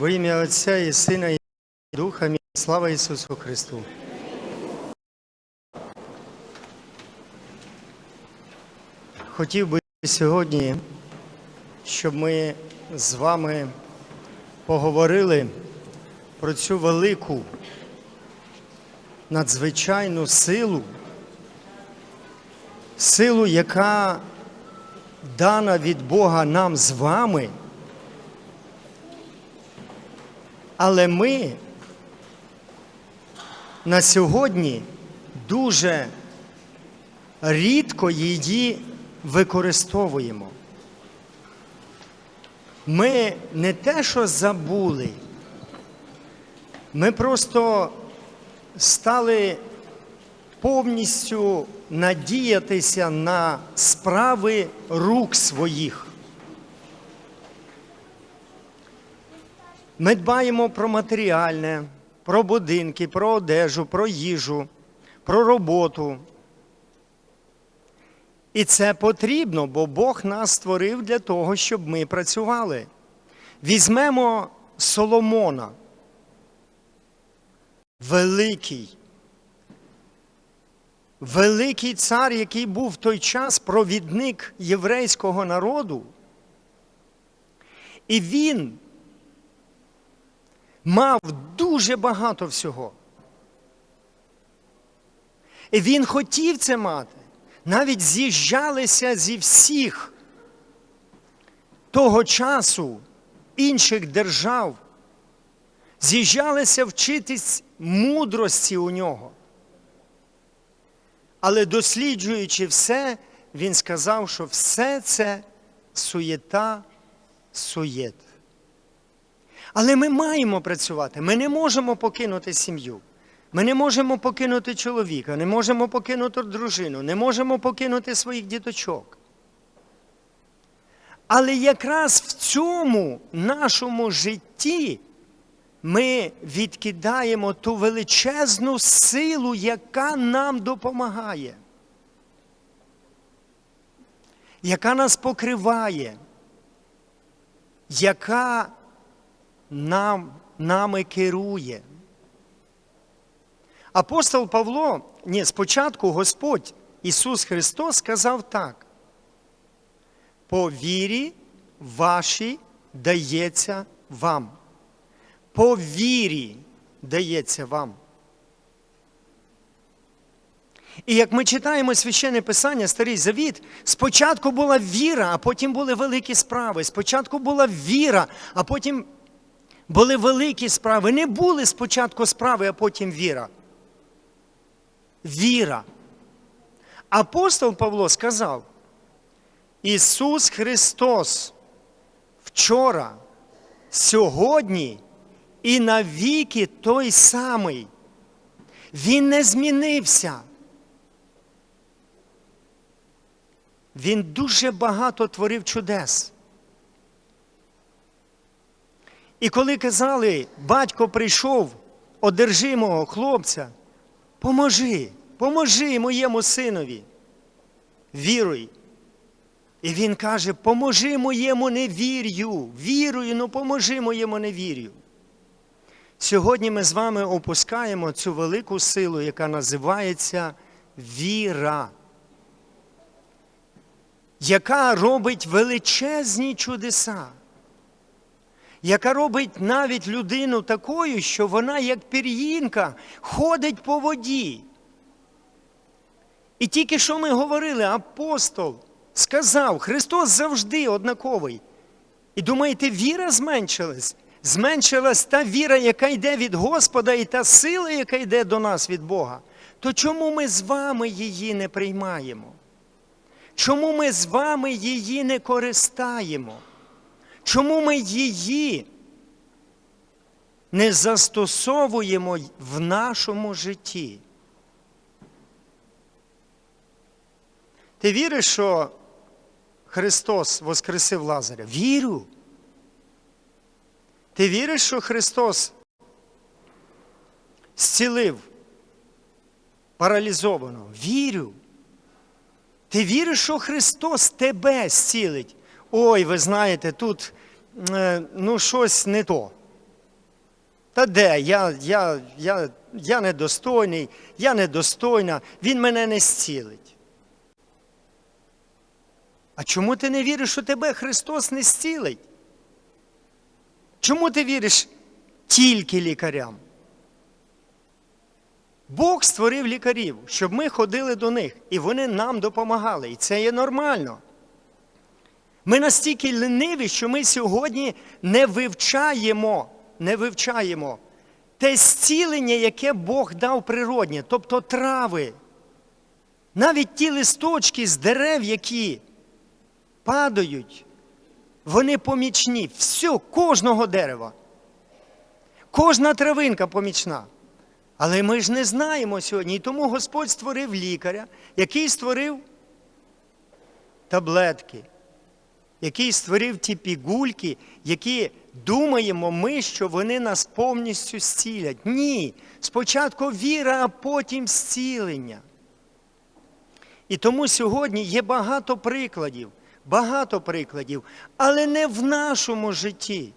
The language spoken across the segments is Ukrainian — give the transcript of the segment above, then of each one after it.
Во ім'я Отця і Сина і Духа, слава Ісусу Христу. Хотів би сьогодні, щоб ми з вами поговорили про цю велику надзвичайну силу, силу, яка дана від Бога нам з вами. Але ми на сьогодні дуже рідко її використовуємо. Ми не те, що забули, ми просто стали повністю надіятися на справи рук своїх. Ми дбаємо про матеріальне, про будинки, про одежу, про їжу, про роботу. І це потрібно, бо Бог нас створив для того, щоб ми працювали. Візьмемо Соломона. Великий. Великий цар, який був в той час провідник єврейського народу. І він мав дуже багато всього. І він хотів це мати. Навіть з'їжджалися зі всіх того часу інших держав, з'їжджалися вчитись мудрості у нього. Але досліджуючи все, він сказав, що все це суєта, суєт. Але ми маємо працювати. Ми не можемо покинути сім'ю. Ми не можемо покинути чоловіка, не можемо покинути дружину, не можемо покинути своїх діточок. Але якраз в цьому нашому житті ми відкидаємо ту величезну силу, яка нам допомагає, яка нас покриває, яка нам, нами керує. Апостол Павло, ні, спочатку Господь Ісус Христос сказав так. По вірі вашій дається вам. По вірі дається вам. І як ми читаємо священне Писання, Старий Завіт, спочатку була віра, а потім були великі справи. Спочатку була віра, а потім були великі справи. Не були спочатку справи, а потім віра. Віра. Апостол Павло сказав, Ісус Христос вчора, сьогодні і навіки той самий. Він не змінився. Він дуже багато творив чудес. І коли казали, батько прийшов, одержимого хлопця, поможи, поможи моєму синові. Віруй. І він каже, поможи моєму невір'ю. Вірую, ну поможи моєму невір'ю. Сьогодні ми з вами опускаємо цю велику силу, яка називається віра, яка робить величезні чудеса, яка робить навіть людину такою, що вона, як пір'їнка, ходить по воді. І тільки що ми говорили, апостол сказав, Христос завжди однаковий. І думаєте, віра зменшилась? Зменшилась та віра, яка йде від Господа, і та сила, яка йде до нас від Бога. То чому ми з вами її не приймаємо? Чому ми з вами її не користаємо? Чому ми її не застосовуємо в нашому житті? Ти віриш, що Христос воскресив Лазаря? Вірю. Ти віриш, що Христос зцілив паралізованого? Вірю. Ти віриш, що Христос тебе зцілить? Ой, ви знаєте, тут е, ну, щось не то. Та де? Я, я, я, я недостойний, я недостойна, він мене не зцілить. А чому ти не віриш, що тебе Христос не зцілить? Чому ти віриш тільки лікарям? Бог створив лікарів, щоб ми ходили до них, і вони нам допомагали. І це є нормально. Ми настільки лениві, що ми сьогодні не вивчаємо, не вивчаємо те зцілення, яке Бог дав природнє, тобто трави. Навіть ті листочки з дерев, які падають, вони помічні. Все, кожного дерева. Кожна травинка помічна. Але ми ж не знаємо сьогодні. І тому Господь створив лікаря, який створив таблетки, який створив ті пігульки, які думаємо ми, що вони нас повністю зцілять. Ні. Спочатку віра, а потім зцілення. І тому сьогодні є багато прикладів, багато прикладів, але не в нашому житті.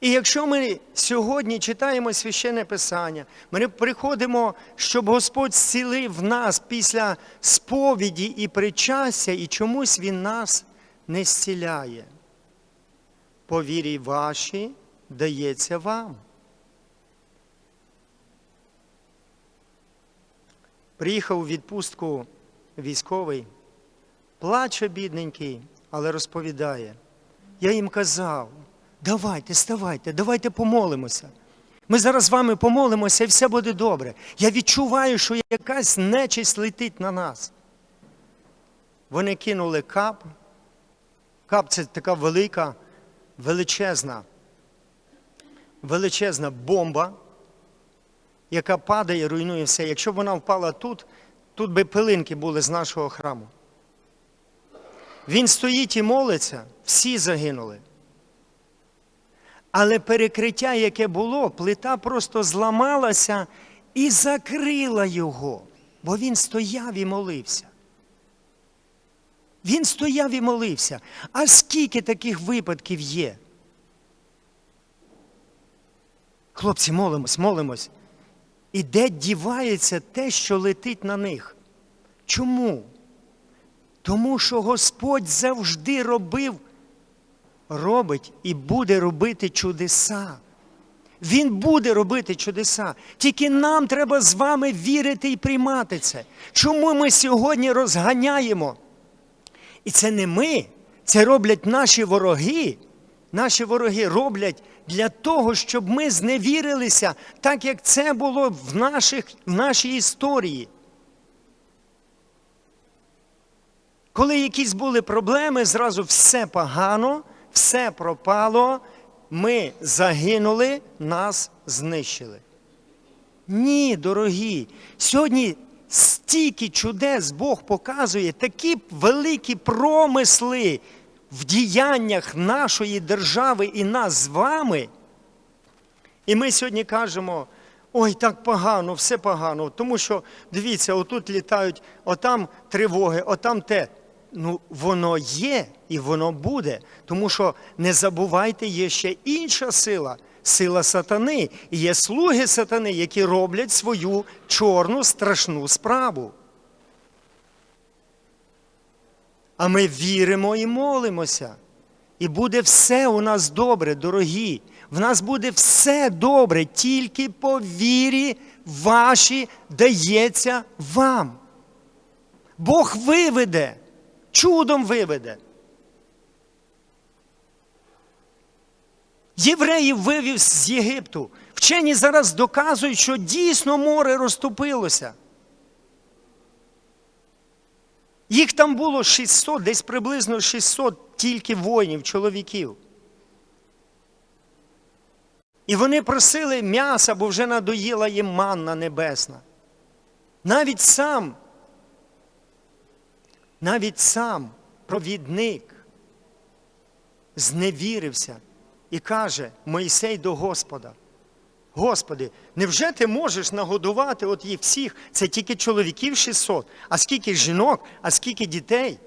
І якщо ми сьогодні читаємо священне Писання, ми приходимо, щоб Господь зцілив нас після сповіді і причастя, і чомусь Він нас не зціляє. По вірі вашій дається вам. Приїхав у відпустку військовий, плаче бідненький, але розповідає. Я їм казав, давайте, ставайте, давайте помолимося. Ми зараз з вами помолимося і все буде добре. Я відчуваю, що якась нечисть летить на нас. Вони кинули кап. Кап це така велика, величезна, величезна бомба, яка падає, руйнує все. Якщо б вона впала тут, тут би пилинки були з нашого храму. Він стоїть і молиться, всі загинули. Але перекриття, яке було, плита просто зламалася і закрила його, бо він стояв і молився. Він стояв і молився. А скільки таких випадків є? Хлопці, молимось, молимось. І де дівається те, що летить на них? Чому? Тому що Господь завжди робив, робить і буде робити чудеса. Він буде робити чудеса. Тільки нам треба з вами вірити і приймати це. Чому ми сьогодні розганяємо? І це не ми, це роблять наші вороги. Наші вороги роблять для того, щоб ми зневірилися, так як це було в, наших, в нашій історії. Коли якісь були проблеми, зразу все погано, все пропало, ми загинули, нас знищили. Ні, дорогі, сьогодні стільки чудес Бог показує, такі великі промисли в діяннях нашої держави і нас з вами. І ми сьогодні кажемо, ой, так погано, все погано. Тому що, дивіться, отут літають, отам тривоги, отам те. Ну, воно є і воно буде. Тому що не забувайте, є ще інша сила сила сатани. І є слуги сатани, які роблять свою чорну страшну справу. А ми віримо і молимося. І буде все у нас добре, дорогі. В нас буде все добре, тільки по вірі вашій дається вам. Бог виведе, чудом виведе. Євреїв вивів з Єгипту. Вчені зараз доказують, що дійсно море розтопилося. Їх там було 600, десь приблизно 600 тільки воїнів, чоловіків. І вони просили м'яса, бо вже надоїла їм манна небесна. Навіть сам, навіть сам провідник зневірився і каже Моїсей до Господа. Господи, невже ти можеш нагодувати от їх всіх? Це тільки чоловіків 600, а скільки жінок, а скільки дітей?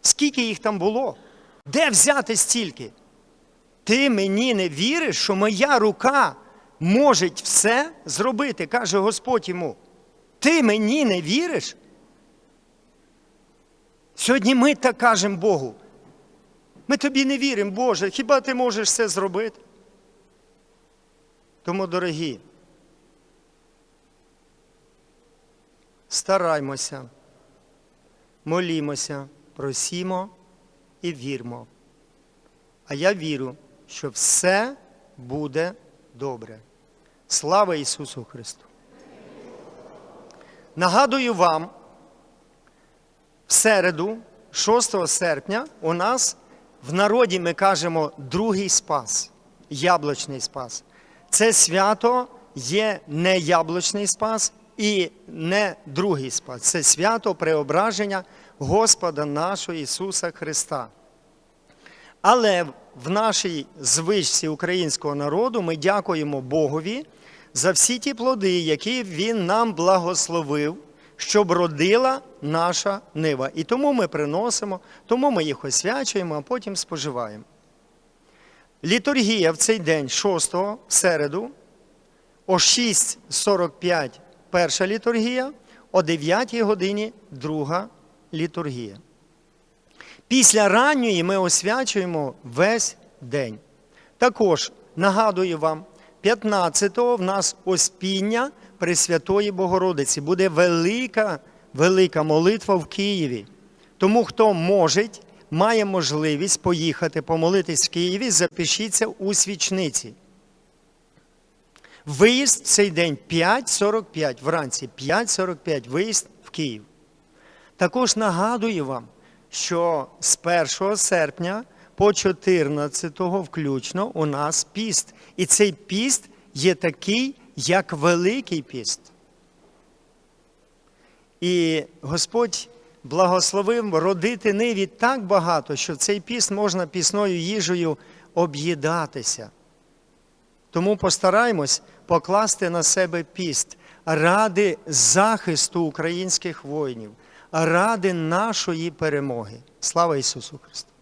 Скільки їх там було? Де взяти стільки? Ти мені не віриш, що моя рука може все зробити, каже Господь йому. Ти мені не віриш? Сьогодні ми так кажемо Богу. Ми тобі не віримо, Боже, хіба ти можеш це зробити? Тому, дорогі, стараймося, молімося, просімо і вірмо. А я вірю, що все буде добре. Слава Ісусу Христу! Нагадую вам, в середу, 6 серпня, у нас в народі ми кажемо другий спас, яблучний спас. Це свято є не яблучний спас і не другий спас. Це свято преображення Господа нашого Ісуса Христа. Але в нашій звичці українського народу ми дякуємо Богові за всі ті плоди, які Він нам благословив, щоб родила наша нива. І тому ми приносимо, тому ми їх освячуємо, а потім споживаємо. Літургія в цей день, 6 в середу, о 6.45 перша літургія, о 9 годині друга літургія. Після ранньої ми освячуємо весь день. Також нагадую вам, 15-го в нас оспіння Пресвятої Богородиці. Буде велика, велика молитва в Києві. Тому, хто може, має можливість поїхати помолитись в Києві, запишіться у свічниці. Виїзд в цей день 5.45 вранці, 5.45 виїзд в Київ. Також нагадую вам, що з 1 серпня по 14 включно у нас піст. І цей піст є такий, як Великий піст. І Господь благословив родити ниві так багато, що цей піст можна пісною їжею об'їдатися. Тому постараємось покласти на себе піст ради захисту українських воїнів, ради нашої перемоги. Слава Ісусу Христу!